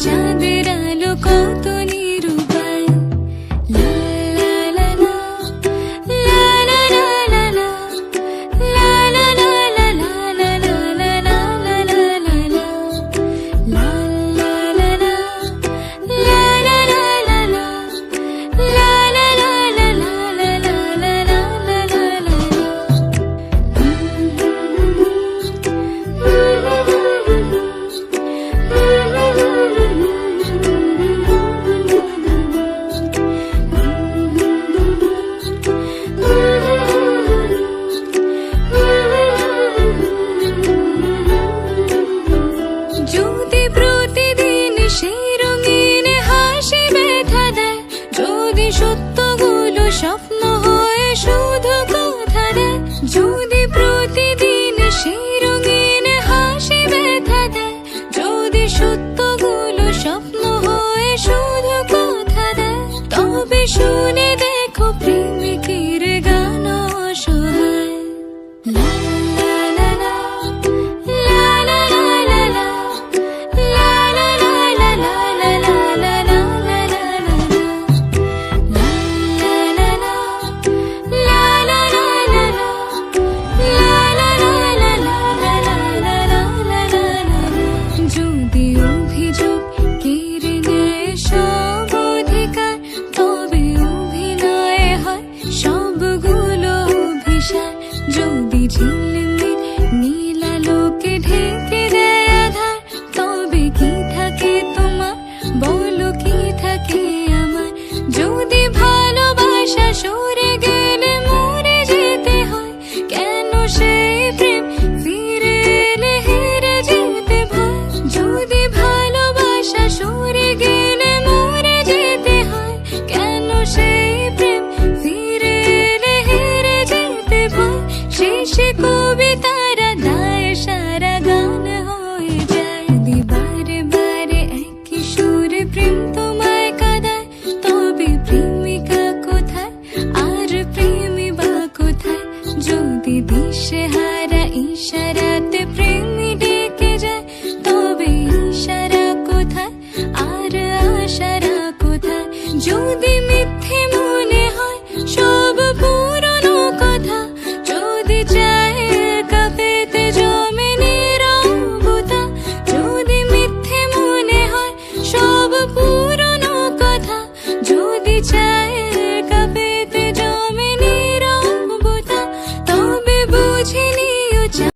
চাঁদের আলো কত সত্যগুলো স্বপ্ন হয়ে শুধু কথা দেয় যদি যদি ঝিলমিল নীলালোকে ঢেকে দেয় আধার। তবে কি থাকে তোমার? বলো কি থাকে আমার? যদি ভালোবাসা সরে গেলে মরে যেতে হয়, কেন সেই প্রেম ফিরে এলে হেরে যেতে ভয় যদি ভালোবাসা সরে কবিতারা দায় সারা গান হয়ে যায়। বারে প্রেম তোমায় কাঁদায়, তবে প্রেমিকা কোথায়? আর প্রেমী বা কোথায়? যদি দিশে হারা ইশারাতে প্রেমী ডেকে যায়, তবে ইশারা কোথায়? আর আশারা কোথায়? যদি